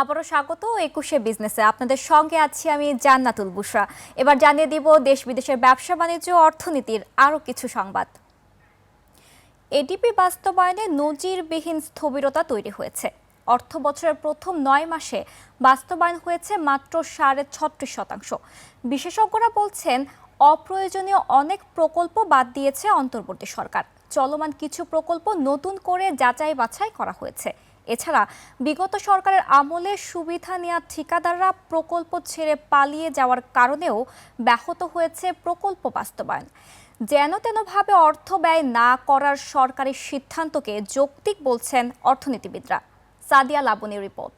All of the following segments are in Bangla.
আবারও স্বাগত একুশে বিজনেসে আপনাদের সঙ্গে আছি আমি জান্নাতুল বুশরা। এবার জানিয়ে দিব দেশ বিদেশের ব্যবসা বাণিজ্য অর্থনীতির আরও কিছু সংবাদ। এডিপি বাস্তবায়নে নজিরবিহীন স্থবিরতা তৈরি হয়েছে। অর্থ বছরের প্রথম নয় মাসে বাস্তবায়ন হয়েছে মাত্র সাড়ে ছত্রিশ শতাংশ। বিশেষজ্ঞরা বলছেন, অপ্রয়োজনীয় অনেক প্রকল্প বাদ দিয়েছে অন্তর্বর্তী সরকার। চলমান কিছু প্রকল্প নতুন করে যাচাই বাছাই করা হয়েছে। এছাড়া বিগত সরকারের আমলে সুবিধা নেওয়া ঠিকাদাররা প্রকল্প ছেড়ে পালিয়ে যাওয়ার কারণেও ব্যাহত হয়েছে প্রকল্প বাস্তবায়ন। যেন তেনভাবে অর্থ ব্যয় না করার সরকারি সিদ্ধান্তকে যৌক্তিক বলছেন অর্থনীতিবিদরা। সাদিয়া লাবণী রিপোর্ট।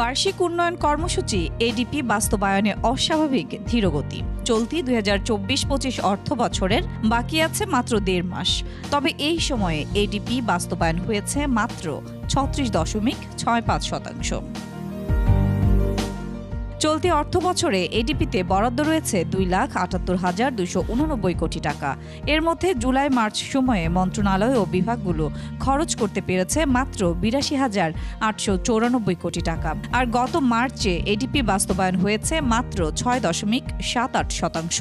বার্ষিক উন্নয়ন কর্মসূচি এডিপি বাস্তবায়নে অস্বাভাবিক ধীরগতি। চলতি দুই হাজার চব্বিশ পঁচিশ অর্থ বছরের বাকি আছে মাত্র দেড় মাস। তবে এই সময়ে এডিপি বাস্তবায়ন হয়েছে মাত্র ছত্রিশ দশমিক ছয় পাঁচ শতাংশ। চলতি অর্থ বছরে এডিপিতে বরাদ্দ রয়েছে দুই লাখ আটাত্তর হাজার দুইশো উননব্বই কোটি টাকা। এর মধ্যে জুলাই, মার্চ সময়ে মন্ত্রণালয় ও বিভাগগুলো খরচ করতে পেরেছে মাত্র বিরাশি হাজার আটশো চৌরানব্বই কোটি টাকা। আর গত মার্চে এডিপি বাস্তবায়ন হয়েছে মাত্র ছয় দশমিক সাত আট শতাংশ।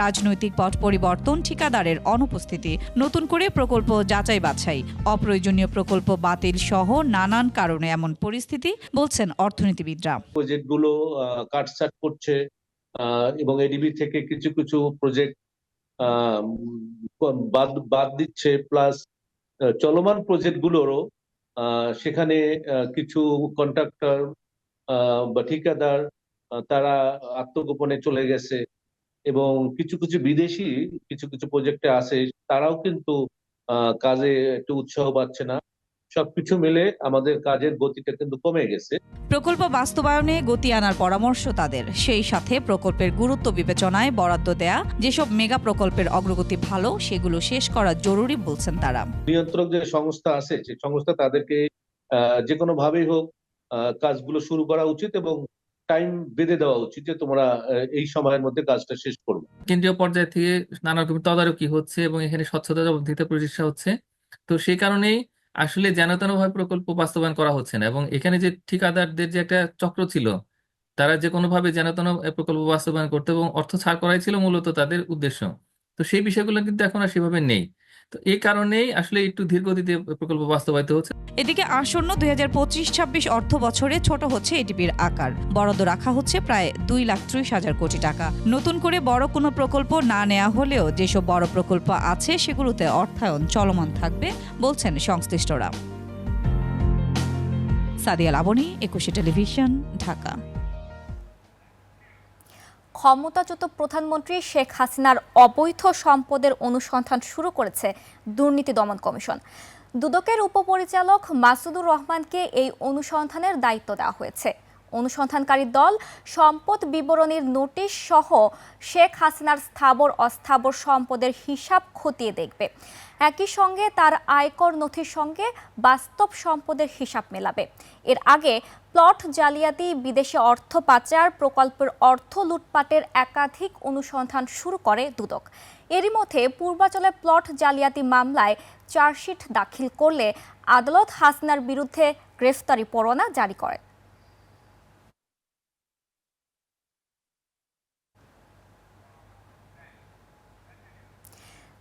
রাজনৈতিক পথ পরিবর্তন ঠিকাদারের অনুপস্থিতি। নতুন করে প্রকল্প যাচাই বাছাই। অপ্রয়োজনীয় প্রকল্প বাতিল সহ নানান কারণে এমন পরিস্থিতি, বলছেন অর্থনীতিবিদরা। প্রজেক্টগুলো কাটছাট করছে এবং এডিবি থেকে কিছু কিছু প্রজেক্ট বাদ বাদ দিচ্ছে প্লাস চলমান প্রজেক্টগুলোরও সেখানে কিছু কন্ট্রাক্টর বা ঠিকাদার তারা আত্মগোপনে চলে গেছে। এবং কিছু কিছু বিদেশি কিছু কিছু প্রজেক্টে আছে তারাও কিন্তু কাজে একটু উৎসাহ পাচ্ছে না। সবকিছু মিলে আমাদের কাজের গতিটা কিন্তু কমে গেছে। প্রকল্প বাস্তবায়নে গতি আনার পরামর্শ তাদের। সেই সাথে প্রকল্পের গুরুত্ব বিবেচনায় বরাদ্দ দেয়া যেসব মেগা প্রকল্পের অগ্রগতি ভালো সেগুলো শেষ করা জরুরি বলছেন তারা। নিয়ন্ত্রক যে সংস্থা আছে সেই সংস্থা তাদেরকে যে কোনো ভাবেই হোক কাজগুলো শুরু করা উচিত এবং টাইম বেঁধে দেওয়া উচিত যে তোমরা এই সময়ের মধ্যে কাজটা শেষ করবে। কেন্দ্রীয় পর্যায় থেকে নানা রকম তদারকি হচ্ছে এবং এখানে স্বচ্ছতা জবাবদিহিতা প্রতিষ্ঠা হচ্ছে। তো সেই কারণেই আসলে যেন ভাবে প্রকল্প বাস্তবায়ন করা হচ্ছে না এবং এখানে যে ঠিকাদারদের যে একটা চক্র ছিল, তারা যে কোনোভাবে যেন তেন প্রকল্প বাস্তবায়ন করতে এবং অর্থ ছাড় করাই ছিল মূলত তাদের উদ্দেশ্য। তো সেই বিষয়গুলো কিন্তু এখন আর সেভাবে নেই। তো এই কারণেই আসলে একটু ধীর গতিতে প্রকল্প বাস্তবায়িত হচ্ছে। এদিকে আসন্ন দুই হাজার পঁচিশ ছাব্বিশ অর্থ বছরে ছোট হচ্ছে এটিপির আকার। বরাদ্দ রাখা হচ্ছে প্রায় দুই লাখ ত্রিশ হাজার কোটি টাকা। নতুন করে বড় কোনো প্রকল্প না নেওয়া হলেও যেসব বড় প্রকল্প আছে সেগুলোতে অর্থায়ন চলমান থাকবে বলছেন সংশ্লিষ্টরা। সাদিয়া লাবণী একুশে টেলিভিশন, ঢাকা। ক্ষমতাচ্যুত প্রধানমন্ত্রী শেখ হাসিনার অবৈধ সম্পদের অনুসন্ধান শুরু করেছে দুর্নীতি দমন কমিশন। দুদকের উপপরিচালক মাসুদুর রহমানকে এই অনুসন্ধানের দায়িত্ব দেওয়া হয়েছে। অনুসন্ধানকারী দল সম্পদ বিবরণীর নোটিশ সহ শেখ হাসিনার স্থাবর অস্থাবর সম্পদের হিসাব খতিয়ে দেখবে। একই সঙ্গে তার আয়কর নথির সঙ্গে বাস্তব সম্পদের হিসাব মেলাবে। এর আগে প্লট জালিয়াতি, বিদেশে অর্থ পাচার, প্রকল্পের অর্থ লুটপাটের একাধিক অনুসন্ধান শুরু করে দুদক। এরই মধ্যে পূর্বাচলে প্লট জালিয়াতি মামলায় চার্জশিট দাখিল করলে আদালত হাসনার বিরুদ্ধে গ্রেফতারি পরোয়ানা জারি করে।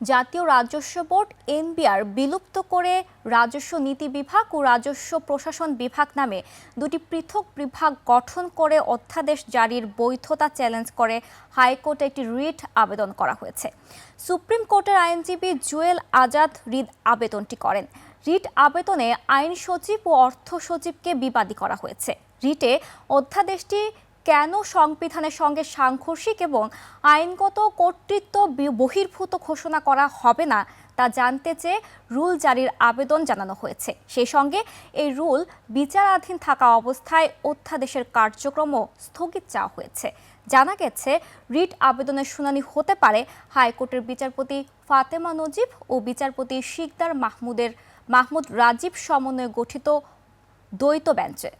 জাতীয় রাজস্ব বোর্ড, এনবিআর, বিলুপ্ত করে রাজস্ব নীতি বিভাগ ও রাজস্ব প্রশাসন বিভাগ নামে দুটি পৃথক বিভাগ গঠন করে অধ্যাদেশ জারির বৈধতা চ্যালেঞ্জ করে হাইকোর্টে একটি রিট আবেদন করা হয়েছে। সুপ্রিম কোর্টের আইনজীবী জুয়েল আজাদ রিট আবেদনটি করেন। রিট আবেদনে আইন সচিব ও অর্থ সচিবকে বিবাদী করা হয়েছে। রিটে অধ্যাদেশটি কেন সংবিধানের সঙ্গে সাংঘর্ষিক এবং আইনগত কর্তৃত্ব বহির্ভূত ঘোষণা করা হবে না তা জানতে চেয়ে রুল জারির আবেদন জানানো হয়েছে। সেই সঙ্গে এই রুল বিচারাধীন থাকা অবস্থায় অধ্যাদেশের কার্যক্রমও স্থগিত চাওয়া হয়েছে। জানা গেছে, রিট আবেদনের শুনানি হতে পারে হাইকোর্টের বিচারপতি ফাতেমা নজিব ও বিচারপতি শিকদার মাহমুদের মাহমুদ রাজীব সমন্বয়ে গঠিত দ্বৈত বেঞ্চে।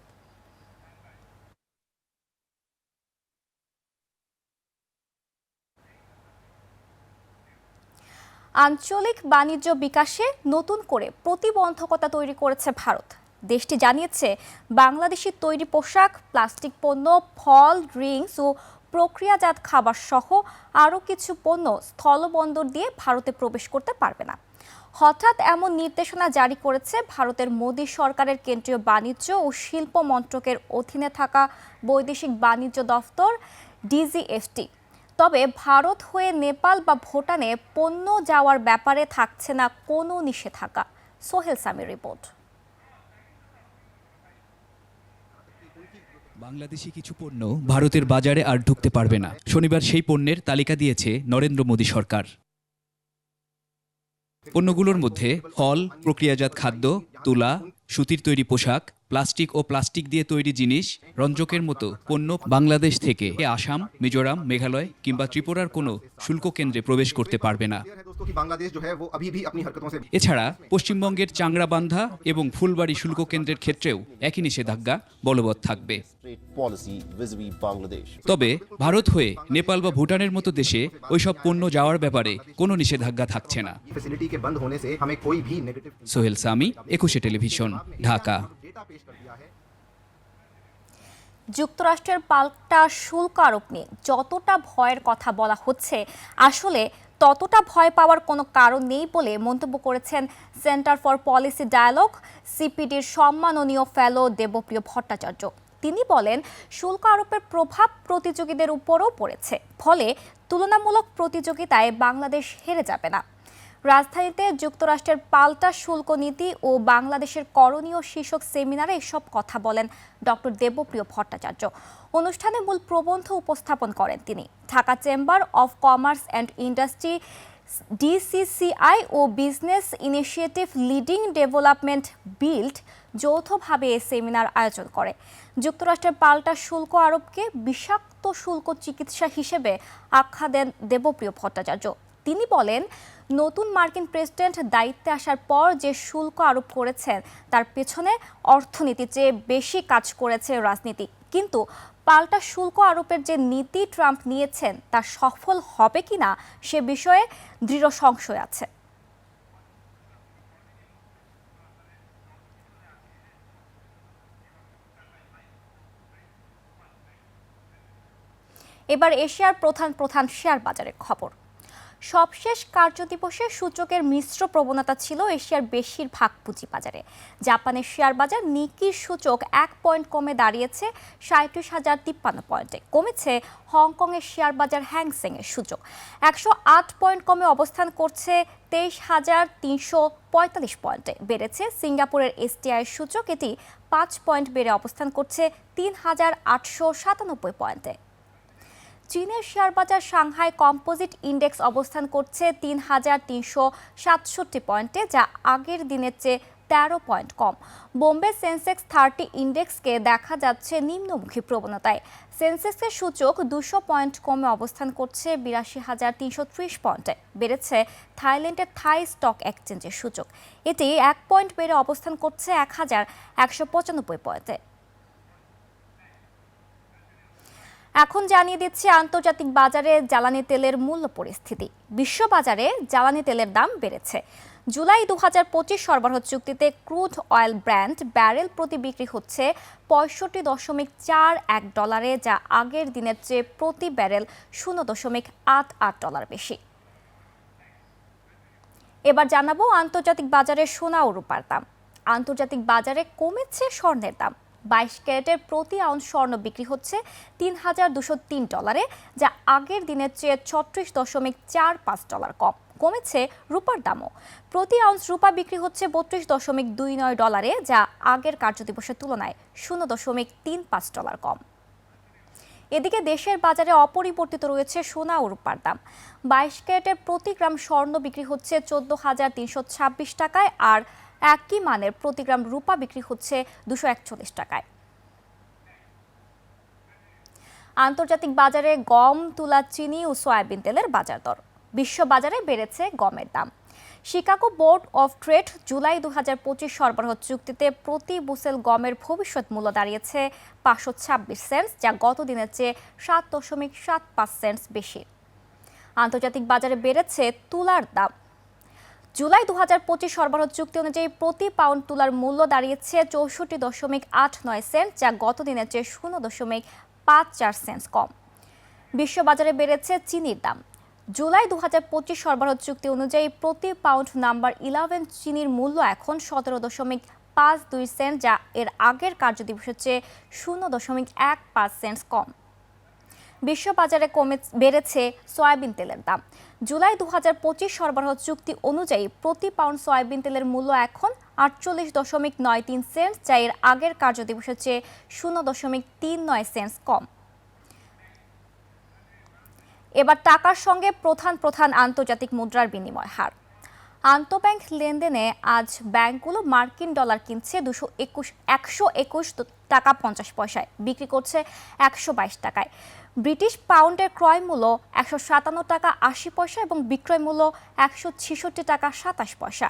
আঞ্চলিক বাণিজ্য বিকাশে নতুন করে প্রতিবন্ধকতা তৈরি করেছে ভারত। দেশটি জানিয়েছে, বাংলাদেশি তৈরি পোশাক, প্লাস্টিক পণ্য, ফল, ড্রিঙ্কস ও প্রক্রিয়াজাত খাবার সহ আরও কিছু পণ্য স্থলবন্দর দিয়ে ভারতে প্রবেশ করতে পারবে না। হঠাৎ এমন নির্দেশনা জারি করেছে ভারতের মোদী সরকারের কেন্দ্রীয় বাণিজ্য ও শিল্প মন্ত্রকের অধীনে থাকা বৈদেশিক বাণিজ্য দফতর ডিজিএফটি তবে ভারত হয়ে নেপাল বা ভুটানে পণ্য যাওয়ার ব্যাপারে থাকছে না কোনো নিষেধাজ্ঞা। সোহেল সামির রিপোর্ট। বাংলাদেশি কিছু পণ্য ভারতের বাজারে আর ঢুকতে পারবে না। শনিবার সেই পণ্যের তালিকা দিয়েছে নরেন্দ্র মোদী সরকার। পণ্যগুলোর মধ্যে ফল, প্রক্রিয়াজাত খাদ্য, তুলা সুতির তৈরি পোশাক, প্লাস্টিক ও প্লাস্টিক দিয়ে তৈরি জিনিস, রঞ্জকের মতো পণ্য বাংলাদেশ থেকে আসাম, মিজোরাম, মেঘালয় কিংবা ত্রিপুরার কোনো শুল্ক কেন্দ্রে প্রবেশ করতে পারবে না। এছাড়া পশ্চিমবঙ্গের চাংরাবান্ধা এবং ফুলবাড়ি শুল্ক কেন্দ্রের ক্ষেত্রেও একই নিষেধাজ্ঞা বলবৎ থাকবে। তবে ভারত হয়ে নেপাল বা ভুটানের মতো দেশে ওইসব পণ্য যাওয়ার ব্যাপারে কোনো নিষেধাজ্ঞা থাকছে না। সোহেল সামি, একুশে টেলিভিশন। ঢাকা। যুক্তরাষ্ট্রের পাল্টা শুল্ক আরোপ নিয়ে যতটা ভয়ের কথা বলা হচ্ছে, আসলে ততটা ভয় পাওয়ার কোনো কারণ নেই বলে মন্তব্য করেছেন সেন্টার ফর পলিসি ডায়ালগ, সিপিডির সম্মাননীয় ফেলো দেবপ্রিয় ভট্টাচার্য। তিনি বলেন, শুল্ক আরোপের প্রভাব প্রতিযোগীদের উপরও পড়েছে, ফলে তুলনামূলক প্রতিযোগিতায় বাংলাদেশ হেরে যাবে না। রাজধানীতে যুক্তরাষ্ট্রের পাল্টা শুল্ক নীতি ও বাংলাদেশের করণীয় শীর্ষক সেমিনারে এসব কথা বলেন ডক্টর দেবপ্রিয় ভট্টাচার্য। অনুষ্ঠানে মূল প্রবন্ধ উপস্থাপন করেন তিনি। Dhaka Chamber of Commerce and Industry, DCCI O Business Initiative Leading Development BUILD যৌথভাবে এ সেমিনার আয়োজন করে। যুক্তরাষ্ট্রের পাল্টা শুল্ক আরোপকে বিষাক্ত শুল্ক চিকিৎসা হিসেবে আখ্যা দেন দেবপ্রিয় ভট্টাচার্য। তিনি বলেন নতুন মার্কিন প্রেসিডেন্ট দায়িত্বে আসার পর যে শুল্ক আরোপ করেছেন তার পেছনে অর্থনীতির চেয়ে বেশি কাজ করেছে রাজনীতি। কিন্তু পাল্টা শুল্ক আরোপের যে নীতি ট্রাম্প নিয়েছেন, তা সফল হবে কিনা সে বিষয়ে দৃঢ় সংশয় আছে। এবার এশিয়ার প্রধান প্রধান শেয়ার বাজারের খবর। সবশেষ কার্যদিবসে সূচকের মিশ্র প্রবণতা ছিল এশিয়ার বেশিরভাগ পুঁজিবাজারে। জাপানের শেয়ার বাজার নিকির সূচক এক পয়েন্ট কমে দাঁড়িয়েছে সাঁত্রিশ হাজার তিপ্পান্ন পয়েন্টে। কমেছে হংকংয়ের শেয়ার বাজার হ্যাংসেং এর সূচক। একশো আট পয়েন্ট কমে অবস্থান করছে তেইশ হাজার তিনশো পঁয়তাল্লিশ পয়েন্টে। বেড়েছে সিঙ্গাপুরের এসটিআই সূচক। এটি পাঁচ পয়েন্ট বেড়ে অবস্থান করছে তিন হাজার আটশো সাতানব্বই পয়েন্টে। চীনের শেয়ার বাজার সাংহাই কম্পোজিট ইন্ডেক্স অবস্থান করছে তিন হাজার তিনশো সাতষট্টি পয়েন্টে, যা আগের দিনের চেয়ে তেরো পয়েন্ট কম। বোম্বে সেন্সেক্স থার্টি ইন্ডেক্সকে দেখা যাচ্ছে নিম্নমুখী প্রবণতায়। সেন্সেক্সের সূচক দুশো পয়েন্ট কমে অবস্থান করছে বিরাশি হাজার তিনশো ত্রিশ পয়েন্টে, বেড়েছে থাইল্যান্ডের থাই স্টক এক্সচেঞ্জের সূচক। এটি এক পয়েন্ট বেড়ে অবস্থান করছে এক হাজার একশো পঁচানব্বই পয়েন্টে। এখন জানিয়ে দিচ্ছে আন্তর্জাতিক বাজারে জ্বালানি তেলের মূল্য পরিস্থিতি। বিশ্ব বাজারে জ্বালানি তেলের দাম বেড়েছে। জুলাই দু হাজার পঁচিশ সরবরাহ চুক্তিতে ক্রুড অয়েল ব্র্যান্ড ব্যারেল প্রতি বিক্রি হচ্ছে পঁয়ষট্টি দশমিক চার এক ডলারে, যা আগের দিনের চেয়ে প্রতি ব্যারেল শূন্য দশমিক আট আট ডলার বেশি। এবার জানাব আন্তর্জাতিক বাজারে সোনা ও রূপার দাম। আন্তর্জাতিক বাজারে কমেছে স্বর্ণের দাম। বাইশ ক্যারেটের প্রতি আউন্স স্বর্ণ বিক্রি হচ্ছে তিন হাজার দুশো তিন ডলারে, যা আগের দিনের চেয়ে ছত্রিশ দশমিক চার পাঁচ ডলার কম। কমেছে রূপার দামও। প্রতি আউন্স রূপা বিক্রি হচ্ছে বত্রিশ দশমিক দুই নয় ডলারে, যা আগের কার্যদিবসের তুলনায় শূন্য দশমিক তিন পাঁচ ডলার কম। এদিকে দেশের বাজারে অপরিবর্তিত রয়েছে সোনা ও রূপার দাম। বাইশ ক্যারেটের প্রতি গ্রাম স্বর্ণ বিক্রি হচ্ছে চোদ্দ হাজার তিনশো ছাব্বিশ টাকায় আর একই মানের প্রতি গ্রাম রূপা বিক্রি হচ্ছে দুশো একচল্লিশ টাকায়। আন্তর্জাতিক বাজারে গম, তুলা, চিনি ও সয়াবিন তেলের বাজার দর। বিশ্ব বাজারে বেড়েছে গমের দাম। Chicago Board of Trade July দু হাজার পঁচিশ সরবরাহ চুক্তিতে প্রতি বুসেল গমের ভবিষ্যৎ মূল্য দাঁড়িয়েছে পাঁচশো ছাব্বিশ সেন্টস, যা গত দিনের চেয়ে সাত দশমিক সাত পাঁচ সেন্টস বেশি। আন্তর্জাতিক বাজারে বেড়েছে তুলার দাম। জুলাই দু হাজার পঁচিশ সরবরাহ চুক্তি অনুযায়ী প্রতি পাউন্ড তুলার মূল্য দাঁড়িয়েছে চৌষট্টি দশমিক আট নয় সেন্ট, যা গত দিনের চেয়ে শূন্য দশমিক পাঁচ চার সেন্ট কম। বিশ্ববাজারে বেড়েছে চিনির দাম। জুলাই দু হাজার পঁচিশ সরবরাহ চুক্তি অনুযায়ী প্রতি পাউন্ড নাম্বার ইলেভেন চিনির মূল্য এখন সতেরো দশমিক পাঁচ দুই সেন্ট, যা এর আগের কার্যদিবসের চেয়ে শূন্য দশমিক এক পাঁচ সেন্ট কম। বিশ্ববাজারে কমে বেড়েছে সয়াবিন তেলের দাম। জুলাই দু হাজার পঁচিশ সরবরাহ চুক্তি অনুযায়ী প্রতি পাউন্ড সয়াবিন তেলের মূল্য এখন আটচল্লিশ দশমিক নয় তিন সেন্ট, যা এর আগের কার্যদিবসের চেয়ে শূন্য দশমিক তিন নয় সেন্ট কম। এবার টাকার সঙ্গে প্রধান প্রধান আন্তর্জাতিক মুদ্রার বিনিময় হার। আন্তঃব্যাংক লেনদেনে আজ ব্যাংকগুলো মার্কিন ডলার কিনছে দুশো একুশ, একশো একুশ টাকা পঞ্চাশ পয়সায়, বিক্রি করছে একশো বাইশ টাকায়। ব্রিটিশ পাউন্ডের ক্রয় মূল্য একশো সাতান্ন টাকা আশি পয়সা এবং বিক্রয় মূল্য একশো ছেষট্টি টাকা সাতাশ পয়সা।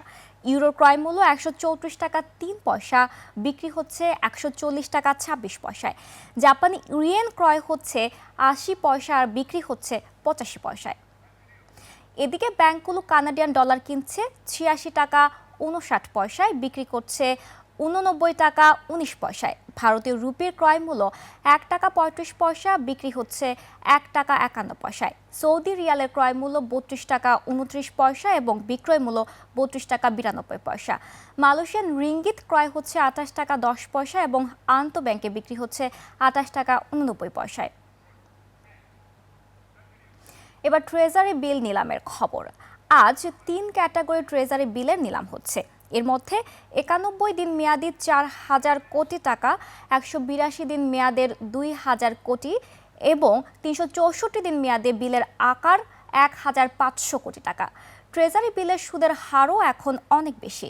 ইউরোর ক্রয় মূল্য একশো চৌত্রিশ টাকা তিন পয়সা, বিক্রি হচ্ছে একশো চল্লিশ টাকা ছাব্বিশ পয়সায়। জাপানি ইয়েন ক্রয় হচ্ছে আশি পয়সা আর বিক্রি হচ্ছে পঁচাশি পয়সায়। এদিকে ব্যাংকগুলো কানাডিয়ান ডলার কিনছে ছিয়াশি টাকা উনষাট পয়সায়, বিক্রি করছে উননব্বই টাকা উনিশ পয়সায়। ভারতীয় রুপির ক্রয় মূল্য এক টাকা পঁয়ত্রিশ পয়সা, বিক্রি হচ্ছে এক টাকা একান্ন পয়সায়। সৌদি রিয়ালের ক্রয় মূল্য বত্রিশ টাকা উনত্রিশ পয়সা এবং বিক্রয় মূল্য বত্রিশ টাকা বিরানব্বই পয়সা। মালয়েশিয়ান রিঙ্গিত ক্রয় হচ্ছে আঠাশ টাকা দশ পয়সা এবং আন্ত ব্যাংকে বিক্রি হচ্ছে আঠাশ টাকা উননব্বই পয়সায়। এবার ট্রেজারি বিল নিলামের খবর। আজ তিন ক্যাটাগরি ট্রেজারি বিলের নিলাম হচ্ছে। এর মধ্যে একানব্বই দিন মেয়াদি চার হাজার কোটি টাকা, একশো বিরাশি দিন মেয়াদের দুই হাজার কোটি এবং তিনশো চৌষট্টি দিন মেয়াদে বিলের আকার এক হাজার পাঁচশো কোটি টাকা। ট্রেজারি বিলের সুদের হারও এখন অনেক বেশি।